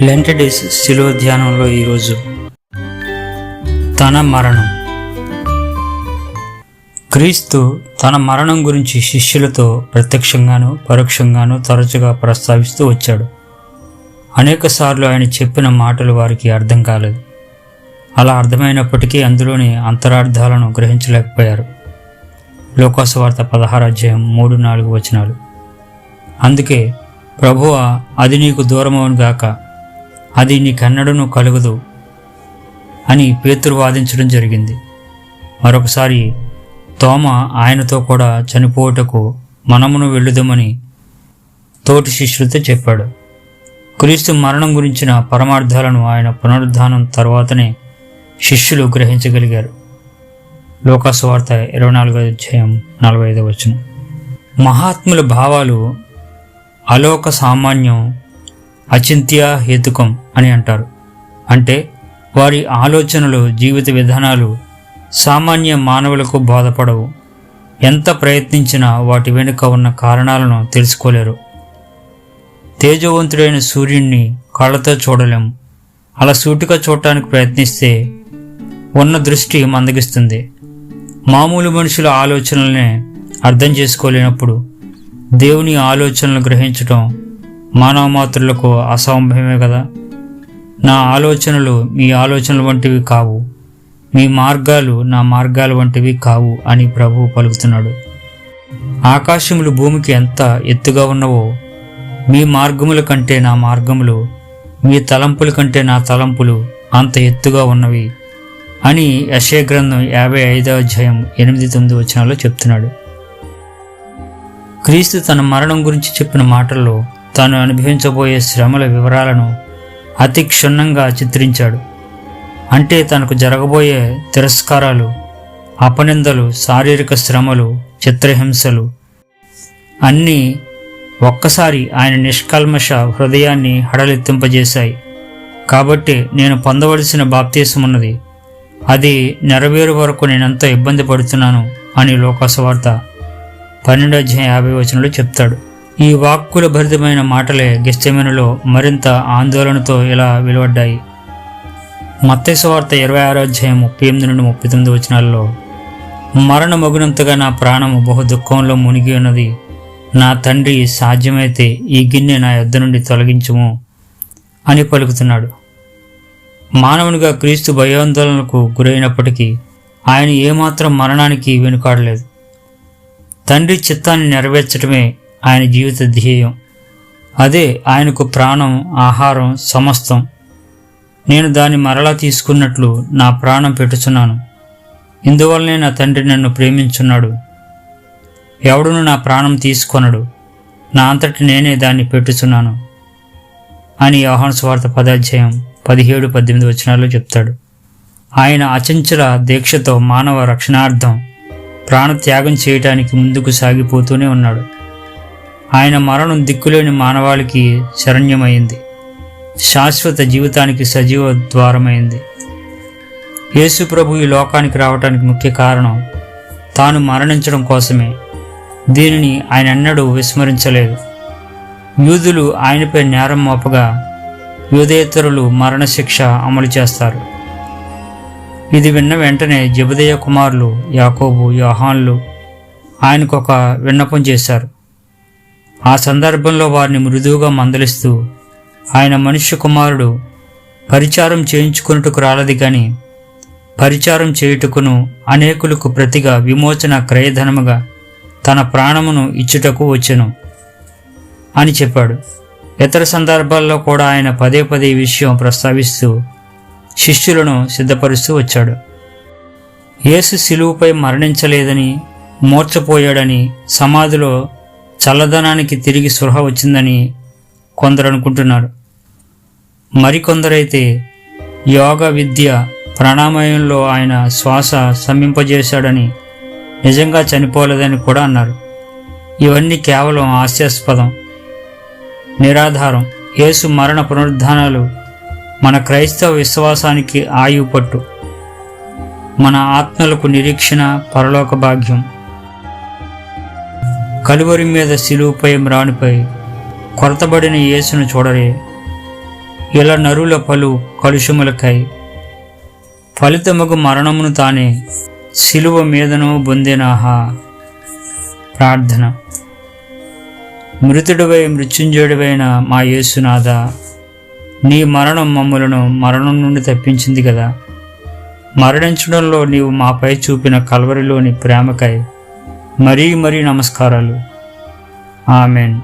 లెంట days శిలువ ధ్యానంలో ఈరోజు తన మరణం. క్రీస్తు తన మరణం గురించి శిష్యులతో ప్రత్యక్షంగాను పరోక్షంగాను తరచుగా ప్రస్తావిస్తూ వచ్చాడు. అనేకసార్లు ఆయన చెప్పిన మాటలు వారికి అర్థం కాలేదు. అలా అర్థమైనప్పటికీ అందులోని అంతరార్థాలను గ్రహించలేకపోయారు. లోకాసువార్త పదహారు అధ్యాయం మూడు నాలుగు వచనాలు. అందుకే ప్రభువ అది నీకు దూరమవును గాక అది నీకెన్నడూను కలుగదు అని పేతురు వాదించడం జరిగింది. మరొకసారి తోమ ఆయనతో కూడా చనిపోవుటకు మనమును వెళ్ళుదామని తోటి శిష్యులతో చెప్పాడు. క్రీస్తు మరణం గురించిన పరమార్థాలను ఆయన పునరుద్ధానం తర్వాతనే శిష్యులు గ్రహించగలిగారు. లోకాసువార్త ఇరవై నాలుగో అధ్యాయం నలభై ఐదో వచ్చిన మహాత్ముల భావాలు అలోక సామాన్యం అచింత్య హేతుకం అని అంటారు. అంటే వారి ఆలోచనలు జీవిత విధానాలు సామాన్య మానవులకు బాధపడవు. ఎంత ప్రయత్నించినా వాటి వెనుక ఉన్న కారణాలను తెలుసుకోలేరు. తేజవంతుడైన సూర్యుణ్ణి కళ్ళతో చూడలేం. అలా సూటిగా చూడటానికి ప్రయత్నిస్తే ఉన్న దృష్టి మందగిస్తుంది. మామూలు మనుషుల ఆలోచనలనే అర్థం చేసుకోలేనప్పుడు దేవుని ఆలోచనలు గ్రహించటం మానవ మాతృలకు అసంభవమే కదా. నా ఆలోచనలు మీ ఆలోచనలు వంటివి కావు. మీ మార్గాలు నా మార్గాలు వంటివి కావు అని ప్రభువు పలుకుతున్నాడు. ఆకాశములు భూమికి ఎంత ఎత్తుగా ఉన్నవో మీ మార్గముల కంటే నా మార్గములు మీ తలంపుల కంటే నా తలంపులు అంత ఎత్తుగా ఉన్నవి అని యశయ గ్రంథం యాభై ఐదవ అధ్యాయం ఎనిమిది తొమ్మిది వచనాల్లో చెప్తున్నాడు. క్రీస్తు తన మరణం గురించి చెప్పిన మాటల్లో తాను అనుభవించబోయే శ్రమల వివరాలను అతి క్షుణ్ణంగా చిత్రించాడు. అంటే తనకు జరగబోయే తిరస్కారాలు అపనిందలు శారీరక శ్రమలు చిత్రహింసలు అన్నీ ఒక్కసారి ఆయన నిష్కల్మష హృదయాన్ని హడలెత్తింపజేశాయి. కాబట్టి నేను పొందవలసిన బాప్తీసం ఉన్నది అది నెరవేరు వరకు నేనెంతో ఇబ్బంది పడుతున్నాను అని లోకాసవార్త పన్నెండు అధ్యాయ యాభై వచనంలో చెప్తాడు. ఈ వాక్కుల భరితమైన మాటలే గెస్టెమెనులో మరింత ఆందోళనతో ఇలా వెలువడ్డాయి. మత్స్యవార్త ఇరవై ఆరో అధ్యాయం ముప్పై ఎనిమిది నుండి ముప్పై తొమ్మిది వచనాల్లో మరణమగునంతగా నా ప్రాణము బహు దుఃఖంలో మునిగి ఉన్నది. నా తండ్రి సాధ్యమైతే ఈ గిన్నె నా యొద్ద నుండి తొలగించుము అని పలుకుతున్నాడు. మానవునిగా క్రీస్తు భయాందోళనకు గురైనప్పటికీ ఆయన ఏమాత్రం మరణానికి వెనుకాడలేదు. తండ్రి చిత్తాన్ని నెరవేర్చడమే ఆయన జీవిత ధ్యేయం. అదే ఆయనకు ప్రాణం ఆహారం సమస్తం. నేను దాన్ని మరలా తీసుకున్నట్లు నా ప్రాణం పెట్టుచున్నాను. ఇందువల్లనే నా తండ్రి నన్ను ప్రేమించున్నాడు. ఎవడును నా ప్రాణం తీసుకొనడు. నా అంతటి నేనే దాన్ని పెట్టుచున్నాను. అని యోహాను స్వార్థ పదాధ్యాయం పదిహేడు పద్దెనిమిది వచనాల్లో చెప్తాడు. ఆయన అచంచల దీక్షతో మానవ రక్షణార్థం ప్రాణత్యాగం చేయటానికి ముందుకు సాగిపోతూనే ఉన్నాడు. ఆయన మరణం దిక్కులేని మానవాళికి శరణ్యమైంది. శాశ్వత జీవితానికి సజీవ ద్వారమైంది యేసు ప్రభు ఈ లోకానికి రావటానికి ముఖ్య కారణం తాను మరణించడం కోసమే. దీనిని ఆయన ఎన్నడూ విస్మరించలేదు. యూదులు ఆయనపై నేరం మోపగా యూదేతరులు మరణశిక్ష అమలు చేస్తారు. ఇది విన్న వెంటనే జబదయ్య కుమారులు యాకోబు యోహాన్లు ఆయనకు ఒక విన్నపం చేశారు. ఆ సందర్భంలో వారిని మృదువుగా మందలిస్తూ ఆయన మనుష్య కుమారుడు పరిచారం చేయించుకున్నట్టుకు రాలది గాని పరిచారం చేయుటకును అనేకులకు ప్రతిగా విమోచన క్రయధనముగా తన ప్రాణమును ఇచ్చుటకు వచ్చెను అని చెప్పాడు. ఇతర సందర్భాల్లో కూడా ఆయన పదే పదే విషయం ప్రస్తావిస్తూ శిష్యులను సిద్ధపరుస్తూ వచ్చాడు. యేసు శిలువుపై మరణించలేదని మూర్చపోయాడని సమాధిలో చల్లదనానికి తిరిగి స్పృహ వచ్చిందని కొందరు అనుకుంటున్నారు మరికొందరైతే యోగ విద్య ప్రాణామయంలో ఆయన శ్వాస శమింపజేశాడని నిజంగా చనిపోలేదని కూడా అన్నారు. ఇవన్నీ కేవలం హాస్యాస్పదం నిరాధారం. యేసు మరణ పునరుద్ధానాలు మన క్రైస్తవ విశ్వాసానికి ఆయువు పట్టు. మన ఆత్మలకు నిరీక్షణ పరలోక భాగ్యం. కలువరి మీద సిలువుపై మ్రాణిపై కొరతబడిన యేసును చూడరే. ఇలా నరుల పలు కలుషములకై ఫలితముగు మరణమును తానే శిలువ మీదను బొందినాహా. ప్రార్థన. మృతుడివై మృత్యుంజయుడివైన మా యేసునాథ నీ మరణం మమ్ములను మరణం నుండి తప్పించింది కదా మరణించడంలో నీవు మాపై చూపిన కలవరిలోని ప్రేమకై మరీ మరీ నమస్కారాలు. ఆమెన్.